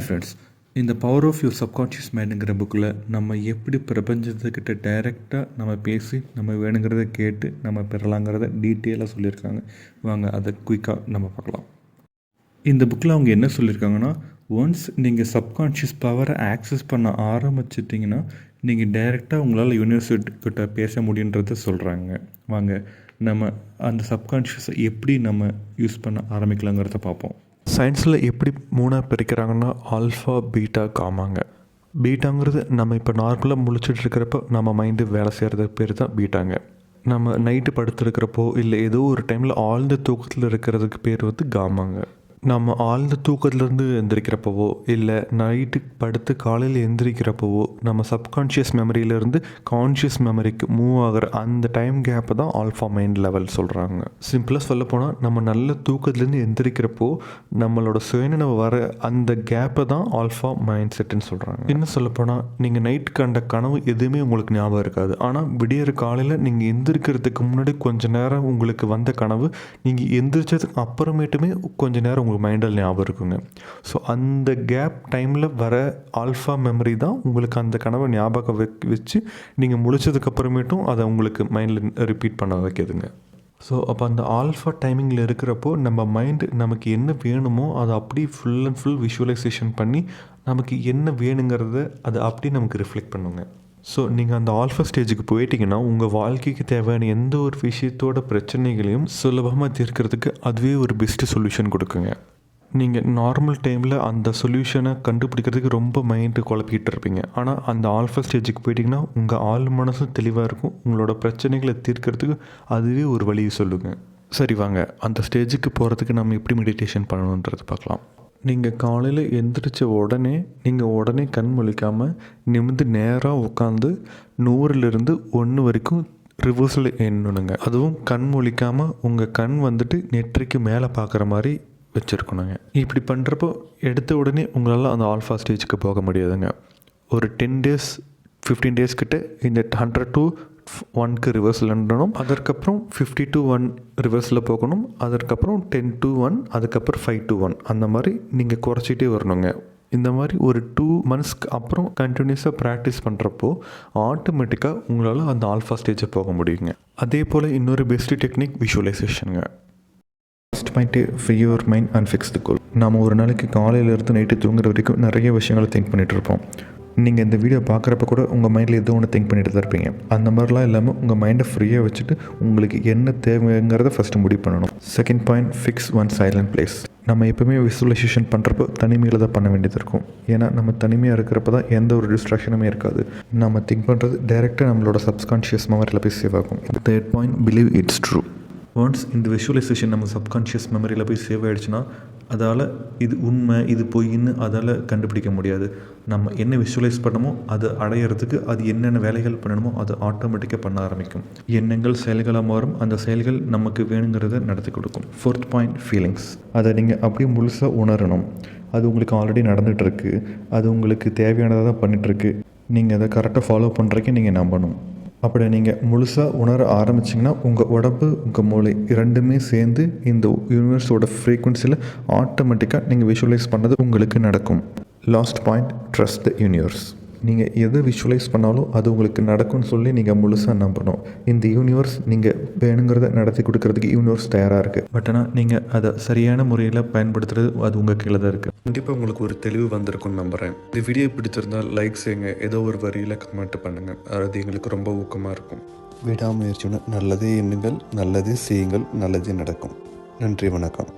Friends இந்த power of your subconscious மைண்டுங்கிற புக்கில் நம்ம எப்படி பிரபஞ்சத்துக்கிட்ட டைரெக்டாக நம்ம பேசி நம்ம வேணுங்கிறத கேட்டு நம்ம பெறலாங்கிறத டீட்டெயிலாக சொல்லியிருக்காங்க வாங்க அதை குயிக்காக நம்ம பார்க்கலாம். இந்த புக்கில் அவங்க என்ன சொல்லியிருக்காங்கன்னா ஒன்ஸ் நீங்கள் சப்கான்ஷியஸ் பவரை ஆக்சஸ் பண்ண ஆரம்பிச்சிட்டிங்கன்னா நீங்கள் டைரெக்டாக உங்களால் யூனிவர்சிட்டிக்கிட்ட பேச முடியுன்றத சொல்கிறாங்க வாங்க நம்ம அந்த சப்கான்ஷியஸை எப்படி நம்ம யூஸ் பண்ண ஆரம்பிக்கலாங்கிறத பார்ப்போம். சயின்ஸில் எப்படி மூணாக பிரிக்கிறாங்கன்னா ஆல்ஃபா பீட்டா காமாங்க பீட்டாங்கிறது நம்ம இப்போ நார்மலாக முழிச்சிட்டு இருக்கிறப்போ நம்ம மைண்டு வேலை செய்கிறது பேர் தான் பீட்டாங்க நம்ம நைட்டு படுத்துருக்கிறப்போ இல்லை ஏதோ ஒரு டைமில் ஆழ்ந்த தூக்கத்தில் இருக்கிறதுக்கு பேர் வந்து காமாங்க நம்ம ஆழ்ந்த தூக்கத்துலேருந்து எந்திரிக்கிறப்பவோ இல்லை நைட்டு படுத்து காலையில் எந்திரிக்கிறப்பவோ நம்ம சப்கான்ஷியஸ் மெமரியிலேருந்து கான்ஷியஸ் மெமரிக்கு மூவ் ஆகிற அந்த டைம் கேப்பை தான் ஆல்ஃபா மைண்ட் லெவல் சொல்கிறாங்க சிம்பிளாக சொல்லப்போனால் நம்ம நல்ல தூக்கத்துலேருந்து எந்திரிக்கிறப்போ நம்மளோட சுயநினைவு வர அந்த கேப்பை தான் ஆல்ஃபா மைண்ட் செட்டுன்னு சொல்கிறாங்க என்ன சொல்லப்போனால் நீங்கள் நைட் கண்ட கனவு எதுவுமே உங்களுக்கு ஞாபகம் இருக்காது. ஆனால் விடியற காலையில் நீங்கள் எந்திரிக்கிறதுக்கு முன்னாடி கொஞ்சம் நேரம் உங்களுக்கு வந்த கனவு நீங்கள் எந்திரிச்சதுக்கு அப்புறமேட்டுமே கொஞ்ச நேரம் உங்களுக்கு மைண்டில் ஞாபகம் இருக்குங்க. ஸோ அந்த கேப் டைமில் வர ஆல்ஃபா மெமரி தான் உங்களுக்கு அந்த கனவை ஞாபகம் வைக் வச்சு நீங்கள் முடிச்சதுக்கப்புறமேட்டும் அதை உங்களுக்கு மைண்டில் ரிப்பீட் பண்ண வைக்கிதுங்க. ஸோ அப்போ அந்த ஆல்ஃபா டைமிங்கில் இருக்கிறப்போ நம்ம மைண்டு நமக்கு என்ன வேணுமோ அதை அப்படியே ஃபுல் அண்ட் ஃபுல் விஷுவலைசேஷன் பண்ணி நமக்கு என்ன வேணுங்கிறத அதை அப்படியே நமக்கு ரிஃப்ளெக்ட் பண்ணுங்க. ஸோ நீங்கள் அந்த ஆல்ஃபா ஸ்டேஜுக்கு போயிட்டீங்கன்னா உங்கள் வாழ்க்கைக்கு தேவையான எந்த ஒரு விஷயத்தோட பிரச்சனைகளையும் சுலபமாக தீர்க்கிறதுக்கு அதுவே ஒரு பெஸ்ட்டு சொல்யூஷன் கொடுக்குங்க. நீங்கள் நார்மல் டைமில் அந்த சொல்யூஷனை கண்டுபிடிக்கிறதுக்கு ரொம்ப மைண்டு குழப்பிக்கிட்டு இருப்பீங்க. ஆனால் அந்த ஆல்ஃபா ஸ்டேஜுக்கு போயிட்டிங்கன்னா உங்கள் ஆள் மனசும் தெளிவாக இருக்கும். உங்களோட பிரச்சனைகளை தீர்க்கிறதுக்கு அதுவே ஒரு வழியை சொல்லுங்கள் சரி வாங்க. அந்த ஸ்டேஜுக்கு போகிறதுக்கு நம்ம எப்படி மெடிடேஷன் பண்ணணுன்றது பார்க்கலாம். நீங்கள் காலையில் எந்திரிச்ச உடனே நீங்கள் உடனே கண் முழிக்காமல் நிமிந்து நேராக உட்காந்து நூறுலேருந்து ஒன்று வரைக்கும் ரிவர்ஸில் எண்ணணுங்க. அதுவும் கண் முழிக்காமல் உங்கள் கண் வந்துட்டு நெற்றிக்கு மேலே பார்க்குற மாதிரி வச்சுருக்கணுங்க. இப்படி பண்ணுறப்போ எடுத்த உடனே உங்களால் அந்த ஆல்ஃபா ஸ்டேஜுக்கு போக முடியாதுங்க. ஒரு டென் டேஸ் ஃபிஃப்டீன் டேஸ் கிட்ட இந்த ஹண்ட்ரட் டு ஒன்க்கு ரிவர்ஸில் நின்றணும் அதற்கப்புறம் ஃபிஃப்டி டு ஒன் ரிவர்ஸில் போகணும் அதற்கப்புறம் டென் டு ஒன் அதுக்கப்புறம் ஃபைவ் டு ஒன் அந்த மாதிரி நீங்கள் குறைச்சிட்டே வரணுங்க. இந்த மாதிரி ஒரு டூ மந்த்ஸ்க்கு அப்புறம் கண்டினியூஸாக ப்ராக்டிஸ் பண்ணுறப்போ ஆட்டோமேட்டிக்காக உங்களால் அந்த ஆல்ஃபா ஸ்டேஜை போக முடியுங்க. அதே போல் இன்னொரு best technique விஷுவலைசேஷனுங்க first point free your mind and fix the goal நாம் ஒரு நாளைக்கு காலையிலேருந்து நைட்டு தூங்குற வரைக்கும் நிறைய விஷயங்களை திங்க் பண்ணிகிட்டு இருப்போம். நீங்கள் இந்த வீடியோ பார்க்குறப்ப கூட உங்கள் மைண்டில் ஏதோ ஒன்று திங்க் பண்ணிட்டு தான் இருப்பீங்க. அந்த மாதிரிலாம் இல்லாமல் உங்கள் மைண்டை ஃப்ரீயாக வச்சுட்டு உங்களுக்கு என்ன தேவைங்கிறத ஃபஸ்ட்டு முடிவு பண்ணணும். Second point fix one silent place நம்ம எப்போவுமே விசுவலைசேஷன் பண்ணுறப்போ தனிமையில் தான் பண்ண வேண்டியது இருக்கும். ஏன்னா நம்ம தனிமையாக இருக்கிறப்ப தான் எந்த ஒரு டிஸ்ட்ராக்ஷனுமே இருக்காது. நம்ம திங்க் பண்ணுறது டைரெக்டாக நம்மளோட சப்கான்ஷியஸ் மெமரியில் போய் சேவ் ஆகும். Third point believe it's true once இந்த விஷுவலைசேஷன் நம்ம சப்கான்ஷியஸ் மெமரியில் போய் சேவ் ஆகிடுச்சுன்னா அதால் இது உண்மை இது பொய்ன்னு அதால் கண்டுபிடிக்க முடியாது. நம்ம என்ன விஷுவலைஸ் பண்ணமோ அதை அடையிறதுக்கு அது என்னென்ன வேலைகள் பண்ணணுமோ அதை ஆட்டோமேட்டிக்காக பண்ண ஆரம்பிக்கும். எண்ணங்கள் செயல்களாக மாறும். அந்த செயல்கள் நமக்கு வேணுங்கிறத நடத்தி கொடுக்கும். ஃபோர்த் பாயிண்ட் ஃபீலிங்ஸ் அதை நீங்கள் அப்படியே முழுசாக உணரணும். அது உங்களுக்கு ஆல்ரெடி நடந்துகிட்ருக்கு அது உங்களுக்கு தேவையானதாக தான் பண்ணிகிட்ருக்கு நீங்கள் அதை கரெக்டாக ஃபாலோ பண்ணுறதுக்கு நீங்கள் நம்பணும். அப்படி நீங்கள் முழுசாக உணர ஆரம்பிச்சிங்கன்னா உங்கள் உடம்பு உங்கள் மூளை இரண்டுமே சேர்ந்து இந்த யூனிவர்ஸோட ஃப்ரீக்குவன்சியில் ஆட்டோமேட்டிக்காக நீங்கள் விஷுவலைஸ் பண்ணது உங்களுக்கு நடக்கும். Last point trust the universe நீங்கள் எதை விஷுவலைஸ் பண்ணாலும் அது உங்களுக்கு நடக்கும்னு சொல்லி நீங்கள் முழுசாக நம்பணும். இந்த யூனிவர்ஸ் நீங்கள் வேணுங்கிறத நடத்தி கொடுக்கறதுக்கு யூனிவர்ஸ் தயாராக இருக்குது பட் ஆனால் நீங்கள் அதை சரியான முறையில் பயன்படுத்துறது அது உங்கள் கீழே தான் இருக்குது கண்டிப்பாக உங்களுக்கு ஒரு தெளிவு வந்திருக்கும்னு நம்புகிறேன் இந்த வீடியோ பிடிச்சிருந்தால் லைக் செய்யுங்க. ஏதோ ஒரு வரியில் கமெண்ட் பண்ணுங்கள் அது எங்களுக்கு ரொம்ப ஊக்கமாக இருக்கும். விடாமுயற்சியுடன் நல்லதே எண்ணுங்கள் நல்லதே செய்யுங்கள் நல்லதே நடக்கும். நன்றி வணக்கம்.